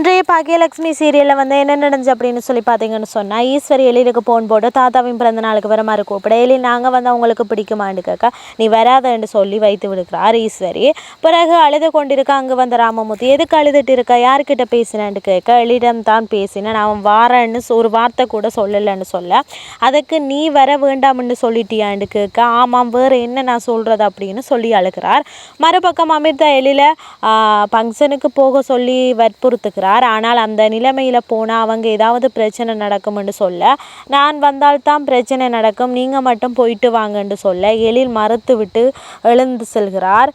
இன்றைய பாக்கியலட்சுமி சீரியலில் வந்து என்ன நடந்துச்சு அப்படின்னு சொல்லி பார்த்தீங்கன்னு சொன்னால் ஈஸ்வரி எழிலுக்கு போன் போட்டு தாத்தாவின் பிறந்த நாளுக்கு வர மாதிரி கூப்பிட. எலி நாங்கள் வந்து அவங்களுக்கு பிடிக்குமான்னு கேட்க நீ வராதன்னு சொல்லி வைத்து விடுக்கிறார் ஈஸ்வரி. பிறகு அழுது கொண்டிருக்க அங்கே வந்த ராமமூர்த்தி எதுக்கு அழுதுட்டு இருக்க? யார்கிட்ட பேசினேன்னு கேட்க எழிடம் தான் பேசினேன். அவன் வாரன்னு ஒரு வார்த்தை கூட சொல்லலைன்னு சொல்ல. அதுக்கு நீ வர வேண்டாம்னு சொல்லிட்டியான்னு கேட்க ஆமாம் வேறு என்ன நான் சொல்கிறது அப்படின்னு சொல்லி அழுகிறார். மறுபக்கம் அமிர்தா எழில ஃபங்க்ஷனுக்கு போக சொல்லி வற்புறுத்துக்கிறார் வற்புறுத்துகிறார் ஆனால் அந்த நிலைமையில் போனால் அவங்க ஏதாவது பிரச்சனை நடக்கும்னு சொல்ல நான் வந்தால்தான் பிரச்சனை நடக்கும் நீங்கள் மட்டும் போயிட்டு வாங்கன்னு சொல்ல எழில் மறுத்து விட்டு எழுந்து செல்கிறார்.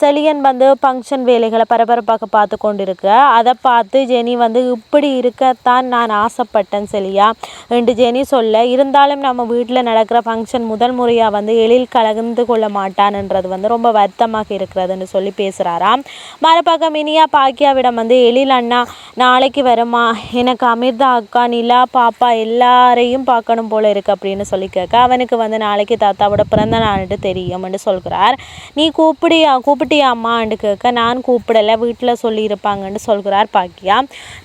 செலியன் வந்து ஃபங்க்ஷன் வேலைகளை பரபரப்பாக பார்த்து கொண்டிருக்க அதை பார்த்து ஜெனி வந்து இப்படி இருக்கத்தான் நான் ஆசைப்பட்டேன் செலியா என்று ஜெனி சொல்ல இருந்தாலும் நம்ம வீட்டில் நடக்கிற ஃபங்க்ஷன் முதல் முறையாக வந்து எழில் கலந்து கொள்ள மாட்டான்ன்றது வந்து ரொம்ப வருத்தமாக இருக்கிறதுன்னு சொல்லி பேசுகிறாராம் மறுபக்கம் இனியா பாக்கியாவிடம் வந்து எழில் அண்ணா நாளைக்கு வரமா எனக்கு அமிர்தா அக்கா நிலா பாப்பா எல்லாரையும் பார்க்கணும் போல இருக்கு அப்படின்னு சொல்லி கேட்க அவனுக்கு வந்து நாளைக்கு தாத்தாவோட பிறந்த நாள்னு தெரியும்னு சொல்கிறார். நீ கூப்பிடியா கூப்பிட்டியாம்மான்னு கேட்க நான் கூப்பிடலை வீட்டில் சொல்லியிருப்பாங்கன்னு சொல்கிறார் பாக்கியா.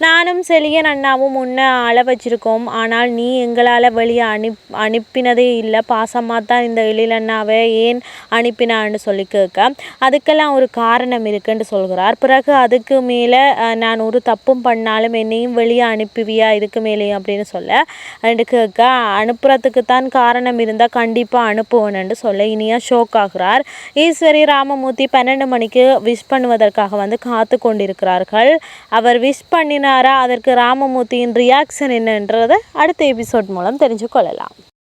நானும் செலியன் அண்ணாவும் முன்ன அள வச்சிருக்கோம். ஆனால் நீ எங்களால் வெளியே அனுப் அனுப்பினதே இல்லை. பாசமாக தான் இந்த எழில் அண்ணாவை ஏன் அனுப்பினான்னு சொல்லி கேட்க அதுக்கெல்லாம் ஒரு காரணம் இருக்குன்னு சொல்கிறார். பிறகு அதுக்கு மேலே நான் ஒரு தப்பும் பண்ணாலும் என்னையும் வெளியே அனுப்புவியா? இதுக்கு மேலேயும் அப்படின்னு சொல்ல. அண்டு கேட்க அனுப்புறதுக்கு தான் காரணம் இருந்தால் கண்டிப்பாக அனுப்புவேன்னு சொல்ல. இனியா ஷோக் ஆகிறார். ஈஸ்வரி ராமமூர்த்தி பன்னெண்டு மணிக்கு விஷ் பண்ணுவதற்காக வந்து காத்து கொண்டிருக்கிறார்கள். அவர் விஷ் பண்ணினாரா? அதற்கு ராமமூர்த்தியின் ரியாக்ஷன் என்னன்றதை அடுத்த எபிசோட் மூலம் தெரிஞ்சு கொள்ளலாம்